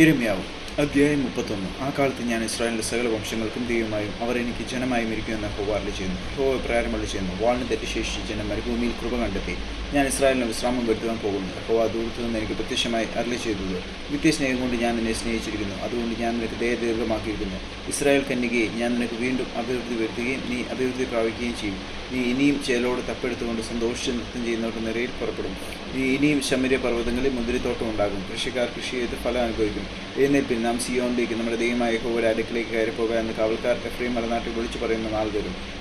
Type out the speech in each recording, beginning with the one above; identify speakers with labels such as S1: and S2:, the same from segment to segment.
S1: Irmel. അധ്യായം മുപ്പത്തൊന്ന്. ആ കാലത്ത് ഞാൻ ഇസ്രായേലിന്റെ സകല വംശങ്ങൾക്കും ദൈവമായും അവർ എനിക്ക് ജനമായും ഇരിക്കുമെന്ന് ഹോവാറിൽ ചെയ്യുന്നു. ഹോ പ്രാരംഭം ചെയ്യുന്നു. വാളിന് തെറ്റിശേഷിച്ച് ജനം മരുഭൂമിയിൽ കൃപ കണ്ടെത്തി. ഞാൻ ഇസ്രായേലിന് വിശ്രാമം വരുത്തുവാൻ പോകുന്നു. ഹോവ ദൂരത്തു നിന്ന് എനിക്ക് പ്രത്യക്ഷമായി അരളി ചെയ്തത്. നിത്യസ്നേഹം കൊണ്ട് ഞാൻ നിന്നെ സ്നേഹിച്ചിരിക്കുന്നു. അതുകൊണ്ട് ഞാൻ നിനക്ക് ദയദീർഘമാക്കിയിരിക്കുന്നു ഇസ്രായേൽ കന്യകയെ ഞാൻ നിനക്ക് വീണ്ടും അഭിവൃദ്ധി വരുത്തുകയും നീ അഭിവൃദ്ധി പ്രാപിക്കുകയും ചെയ്യും. നീ ഇനിയും ചേലോട് തപ്പെടുത്തുകൊണ്ട് സന്തോഷിച്ച് നൃത്തം ചെയ്യുന്നവർക്ക് നിരയിൽ പുറപ്പെടും. നീ ഇനിയും ശമര്യ പർവതങ്ങളിൽ മുന്തിരിത്തോട്ടം ഉണ്ടാകും. കൃഷിക്കാർ കൃഷി ചെയ്ത് ഫലം അനുഭവിക്കും. എഴുന്നേൽപ്പിൽ നാം സിയോണിലേക്ക് നമ്മുടെ ദൈവമായ യഹോവയുടെ അടുക്കിലേക്ക് കയറി പോകുക എന്ന് കാവൽക്കാർ എഫ്രീം മലനാട്ടിൽ വിളിച്ചു പറയുന്ന നാൾ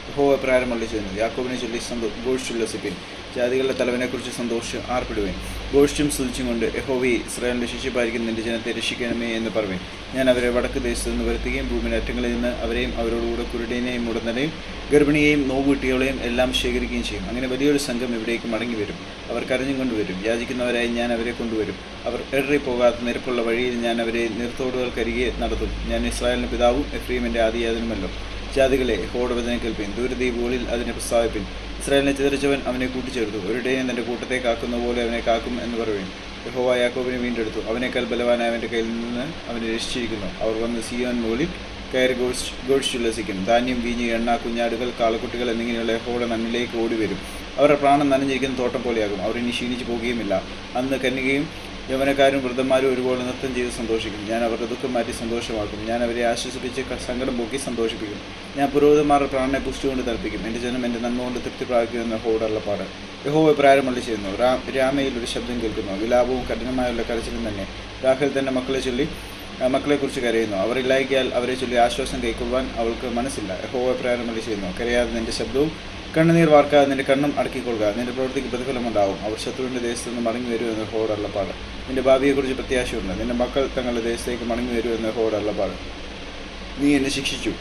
S1: യഹോവ പ്രാരം ചെയ്യുന്നു. യാക്കോബിനെ ചൊല്ലി സന്തോ ഘോഷിച്ചുല്ലസിപ്പിൻ ജാതികളുടെ തലവനെക്കുറിച്ച് സന്തോഷിച്ച് ആർപ്പിടുവേൻ. ഘോഷിച്ചും സ്തുതിച്ചും കൊണ്ട് യഹോവി ഇസ്രായേലിന്റെ ശിശുപാലിക്കുന്ന എന്റെ ജനത്തെ രക്ഷിക്കണമേ എന്ന് പറയുവേൻ. ഞാൻ അവരെ വടക്ക് ദേശത്ത് നിന്ന് വരുത്തുകയും ഭൂമിയുടെ അറ്റങ്ങളിൽ നിന്ന് അവരെയും അവരോടുകൂടെ കുരുടേനെയും മുടന്നനെയും ഗർഭിണിയെയും നോവുകുട്ടികളെയും എല്ലാം ശേഖരിക്കുകയും ചെയ്യും. അങ്ങനെ വലിയൊരു സംഘം ഇവിടേക്ക് മടങ്ങി വരും അവർ കരഞ്ഞും കൊണ്ടുവരും. യാചിക്കുന്നവരായി ഞാൻ അവരെ കൊണ്ടുവരും. അവർ എടറി പോകാത്ത നിരപ്പുള്ള വഴിയിൽ ഞാൻ അവരെ നിർത്തോടുകൾ കരികെ നടത്തും. ഞാൻ ഇസ്രായേലിന്റെ പിതാവും എഫ്രീമിന്റെ ആദിയാതനുമല്ലോ. ജാതികളെ ഹോടവചന കേൾപ്പിൻ. ദൂരദ്വീപുകളിൽ അതിനെ പ്രസ്താവിപ്പിൻ. ഇസ്രായേലിനെ ചിതറിച്ചവൻ അവനെ കൂട്ടിച്ചേർത്തു. ഒരിടയും തന്റെ കൂട്ടത്തെ കാക്കുന്ന പോലെ അവനെ കാക്കും എന്ന് പറയും യഹോവ യാക്കോബിനെ വീണ്ടെടുത്തു. അവനേക്കാൾ ബലവാനായ അവന്റെ കയ്യിൽ നിന്ന് അവനെ രക്ഷിച്ചിരിക്കുന്നു. അവർ വന്ന് സിയോൻ മുകളിൽ കയറി ഗോഷ് ഗോഷിച്ചുല്ലസിക്കും ധാന്യം വീഞ്ഞ് എണ്ണ കുഞ്ഞാടുകൾ കാളക്കുട്ടികൾ എന്നിങ്ങനെയുള്ള യഹോയുടെ നന്നിലേക്ക് ഓടിവരും. അവരുടെ പ്രാണം നനഞ്ഞിരിക്കുന്ന തോട്ടം പോലെയാകും. അവർ ഇനി ക്ഷീണിച്ചു പോകുകയുമില്ല. അന്ന് കന്യകയും യവനക്കാരും വൃദ്ധന്മാരും ഒരുപോലെ നൃത്തം ചെയ്ത് സന്തോഷിക്കും ഞാൻ അവരുടെ ദുഃഖം മാറ്റി സന്തോഷമാക്കും ഞാൻ അവരെ ആശ്വസിപ്പിച്ച് സങ്കടം പോക്കി സന്തോഷിപ്പിക്കും ഞാൻ പുരോഹിതന്മാരുടെ പ്രാണനെ പുഷ്ടി കൊണ്ട് തർപ്പിക്കും എന്റെ ജനം എന്റെ നന്മ കൊണ്ട് തൃപ്തി പ്രാപിക്കുമെന്ന ഹോടുള്ളപ്പാട് യഹോവ പ്രാരംഭള്ളി ചെയ്യുന്നു. രാ രാമയിൽ ഒരു ശബ്ദം കേൾക്കുന്നു. വിലാപവും കഠിനമായുള്ള കരച്ചിലും തന്നെ. രാഹുൽ തന്നെ മക്കളെ ചൊല്ലി മക്കളെക്കുറിച്ച് കരയുന്നു. അവർ ഇല്ലായിക്കാൽ അവരെ ചൊല്ലി ആശ്വാസം കൈക്കൊള്ളുവാൻ അവൾക്ക് മനസ്സില്ല. യഹോവ പ്രാരംഭള്ളി ചെയ്യുന്നു. കരയാതെ നിന്റെ ശബ്ദവും കണ്ണുനീർ വാർക്കാതെ നിന്റെ കണ്ണും അടക്കിക്കൊള്ളുക. നിന്റെ പ്രവൃത്തിക്ക് പ്രതിഫലമുണ്ടാവും. അവർ ശത്രുവിന്റെ ദേശത്ത് നിന്ന് മടങ്ങി വരുമെന്ന് ഹോടള്ളപ്പാട് നിന്റെ ഭാവിയെക്കുറിച്ച് പ്രത്യാശയുണ്ട്. നിന്റെ മക്കൾ തങ്ങളുടെ ദേശത്തേക്ക് മടങ്ങി വരുമെന്ന് ഹോടള്ളപ്പാട് നീ എന്നെ ശിക്ഷിച്ചു.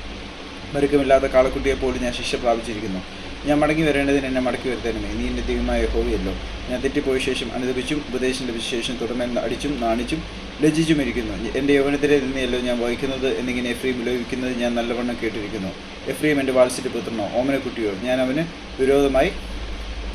S1: മരുക്കമില്ലാത്ത കാളക്കുട്ടിയെ പോലും ഞാൻ ശിക്ഷ പ്രാപിച്ചിരിക്കുന്നു. ഞാൻ മടങ്ങി വരേണ്ടതിന് എന്നെ മടക്കി വരുത്തണമേ. നീ എന്റെ ദൈവമായ ഹോവിയല്ലോ ഞാൻ തെറ്റിപ്പോയ ശേഷം അനുദപിച്ചും ഉപദേശം വിശേഷം തുടർന്ന് അടിച്ചും നാണിച്ചും ലജ്ജിച്ചും ഇരിക്കുന്നു എന്റെ യൗവനത്തിലെ നിന്നെയല്ലോ ഞാൻ വഹിക്കുന്നത് എന്നിങ്ങനെ എഫ്രീം വിലപിക്കുന്നത് ഞാൻ നല്ലവണ്ണം കേട്ടിരിക്കുന്നു. എഫ്രീം എന്റെ വാത്സല്യ പുത്രനോ ഓമനക്കുട്ടിയോ ഞാൻ അവന് വിരോധമായി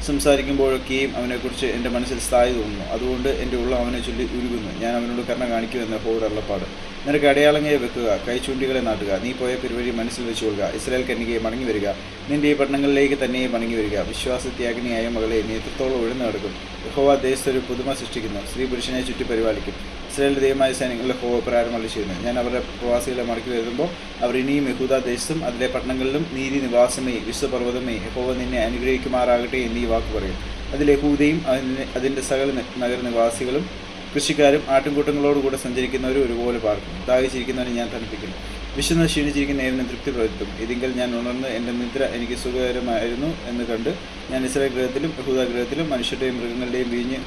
S1: സംസാരിക്കുമ്പോഴൊക്കെയും അവനെക്കുറിച്ച് എന്റെ മനസ്സിൽ സ്ഥായി തോന്നുന്നു. അതുകൊണ്ട് എന്റെ ഉള്ള അവനെ ചൊല്ലി ഉരുകുന്നു. ഞാൻ അവനോട് കരണം കാണിക്കുമെന്ന് ഹോഡ് അള്ളപ്പാട് നിനക്ക് അടയാളങ്ങയെ വെക്കുക കൈചൂണ്ടികളെ നാട്ടുക. നീ പോയ പെരുവഴി മനസ്സിൽ വെച്ചുകൊള്ളുക ഇസ്രായേൽ കന്യകയെ മടങ്ങി വരിക. നിന്റെ ഈ പട്ടണങ്ങളിലേക്ക് തന്നെ മടങ്ങി വരിക. വിശ്വാസത്യാഗിനിയായ മകളെ നീ എത്രത്തോളം ഒഴിഞ്ഞു നടക്കും. യഹോവ ദേശത്തൊരു പുതുമ സൃഷ്ടിക്കുന്നു. സ്ത്രീ പുരുഷനെ ചുറ്റി പരിപാലിക്കും. ഇസ്രയേൽ ദൈവമായ സൈനികളുടെ ഹോവ പ്രാരംഭം ചെയ്യുന്നു. ഞാൻ അവരുടെ പ്രവാസികളെ മടക്കി വരുമ്പോൾ അവർ ഇനിയും യഹൂദ ദേശത്തും അതിലെ പട്ടണങ്ങളിലും നീതി നിവാസമേ വിശ്വപർവതമേ യഹോവ നിന്നെ അനുഗ്രഹിക്കുമാറാകട്ടെ എന്നീ വാക്ക് പറയും. അതിൽ യഹൂദയും അതിന്റെ സകല നഗരനിവാസികളും കൃഷിക്കാരും ആട്ടിൻകൂട്ടങ്ങളോടുകൂടെ സഞ്ചരിക്കുന്നവരും ഒരുപോലെ പാർക്കും ദാഹിച്ചിരിക്കുന്നവനെ ഞാൻ തണുപ്പിക്കുന്നു. വിശന്ന് ക്ഷീണിച്ചിരിക്കുന്ന ഏവനും തൃപ്തി തൃപ്തിപ്പെടുത്തും ഇതിങ്കിൽ ഞാൻ ഉണർന്ന് എന്റെ നിദ്ര എനിക്ക് സുഖകരമായിരുന്നു എന്ന് കണ്ട് ഞാൻ ഇസ്രായേൽ ഗ്രഹത്തിലും യഹൂദ ഗൃഹത്തിലും മനുഷ്യരുടെയും മൃഗങ്ങളുടെയും വീഞ്ഞ്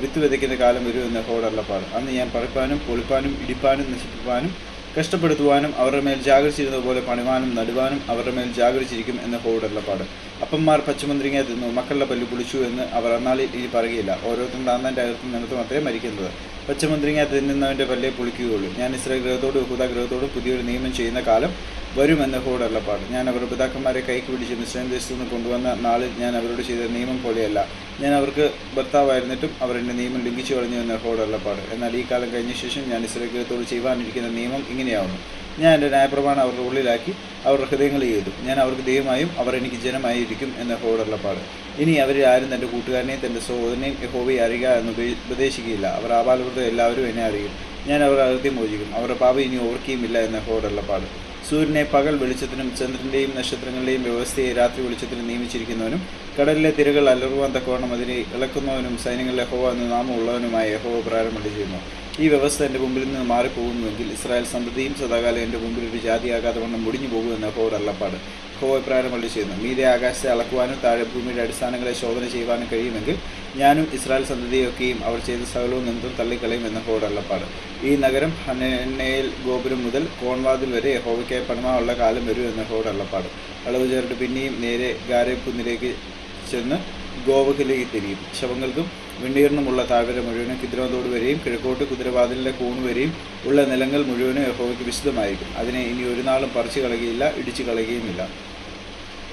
S1: വിത്ത് വിതയ്ക്കുന്ന കാലം വരുമെന്ന് ഹോടള്ളപ്പാട് അന്ന് ഞാൻ പറിപ്പാനും പൊളിപ്പാനും ഇടിപ്പാനും നശിപ്പിപ്പാനും കഷ്ടപ്പെടുത്തുവാനും അവരുടെ മേൽ ജാഗരിച്ചിരുന്ന പോലെ പണിവാനും നടുവാനും അവരുടെ മേൽ ജാഗരിച്ചിരിക്കും എന്ന് പാട്. അപ്പന്മാർ പച്ചമന്ത്രിങ്ങ തിന്നു മക്കളുടെ പല്ലു പുളിച്ചു എന്ന് അവർ അന്നാളിൽ ഇനി പറയുകയില്ല. ഓരോരുത്തരും താന്താന്റെ അകത്തും നിലത്തും മാത്രമേ മരിക്കുന്നത്. പച്ചമന്ത്രിങ്ങ തിന്നുന്നവന്റെ പല്ലേ പുളിക്കുകയുള്ളൂ. ഞാൻ ഇസ്രായേൽ ഗ്രഹത്തോടും യഹൂദ ഗ്രഹത്തോടും പുതിയൊരു നിയമം ചെയ്യുന്ന കാലം വരുമെന്ന് പാട്. ഞാൻ അവരുടെ പിതാക്കന്മാരെ കൈക്ക് പിടിച്ച് മിശ്രം ദേശത്തു നിന്ന് കൊണ്ടുവന്ന നാളിൽ ഞാൻ അവരോട് ചെയ്ത നിയമം പോലെയല്ല. ഞാൻ അവർക്ക് ഭർത്താവായിരുന്നിട്ടും അവരെന്റെ നിയമം ലംഘിച്ചു കളഞ്ഞു എന്ന ഹോടള്ളപ്പാട് എന്നാൽ ഈ കാലം കഴിഞ്ഞ ശേഷം ഞാൻ ഇസ്രേഖ്യത്തോട് ചെയ്യുവാനിരിക്കുന്ന നിയമം ഇങ്ങനെയാവുന്നു. ഞാൻ എന്റെ ന്യായപ്രമാണം അവരുടെ ഉള്ളിലാക്കി അവരുടെ ഹൃദയങ്ങൾ ചെയ്തു ഞാൻ അവർക്ക് ദൈവമായും അവർ എനിക്ക് ജനമായിരിക്കും എന്ന ഹോടുള്ളപ്പാട് ഇനി അവരിൽ ആരും തന്റെ കൂട്ടുകാരനെയും തന്റെ സഹോദരനെയും യഹോവയെ അറിയുക എന്ന് ഉപേ- ഉപദേശിക്കുകയില്ല. അവർ ആപാലവൃത്തം എല്ലാവരും എന്നെ അറിയും. ഞാൻ അവരുടെ അതിർത്തി മോചിക്കും. അവരുടെ പാപം ഇനി ഓർക്കുകയുമില്ല എന്ന ഹോടുള്ളപ്പാട് സൂര്യനെ പകൽ വെളിച്ചത്തിനും ചന്ദ്രന്റെയും നക്ഷത്രങ്ങളുടെയും വ്യവസ്ഥയെ രാത്രി വെളിച്ചത്തിനും നിയമിച്ചിരിക്കുന്നവനും കടലിലെ തിരകൾ അലറുവാൻ തക്കവണ്ണം അതിനെ ഇളക്കുന്നവനും സൈന്യങ്ങളിലെ ഹോവ എന്ന നാമമുള്ളവനുമായ ഹോവ പ്രാരംഭം ചെയ്യുന്നു. ഈ വ്യവസ്ഥ എന്റെ മുമ്പിൽ നിന്ന് മാറിപ്പോകുന്നുവെങ്കിൽ ഇസ്രായേൽ സന്തതിയും സദാകാലം എന്റെ മുമ്പിൽ ഒരു ജാതിയാകാതെ വണ്ണം മുടിഞ്ഞു പോകുമെന്ന് ഹോ അള്ളപ്പാട് ഹോ അഭിപ്രായം പള്ളി ചെയ്യുന്നു. മീതെ ആകാശത്തെ അളക്കുവാനും താഴെ ഭൂമിയുടെ അടിസ്ഥാനങ്ങളെ ശോധന ചെയ്യുവാനും കഴിയുമെങ്കിൽ ഞാനും ഇസ്രായേൽ സന്തതിയൊക്കെയും അവർ ചെയ്ത സകലവും നിമിത്തം തള്ളിക്കളയും എന്ന അള്ളപ്പാട് ഈ നഗരം ഹനേൽ ഗോപുരം മുതൽ കോൺവാതിൽ വരെ ഹോവയ്ക്കായി പണമാവുള്ള കാലം വരും എന്ന ഹോഡ് അള്ളപ്പാട് അളവ് ചേർത്ത് പിന്നെയും നേരെ ഗാരേ കുന്നിലേക്ക് ചെന്ന് ഗോവക്കിലേക്ക് തിരിയും. ശവങ്ങൾക്കും വെണ്ണീറിനുമുള്ള താഴ്വര മുഴുവനും കിദ്രോന്തോട് വരെയും കിഴക്കോട്ട് കുതിരവാതിലിന്റെ കൂണ് വരെയും ഉള്ള നിലങ്ങൾ മുഴുവനും യഹോവയ്ക്ക് വിശുദ്ധമായിരിക്കും. അതിനെ ഇനി ഒരു നാളും പറിച്ചു കളയുകയില്ല ഇടിച്ചു കളയുകയുമില്ല.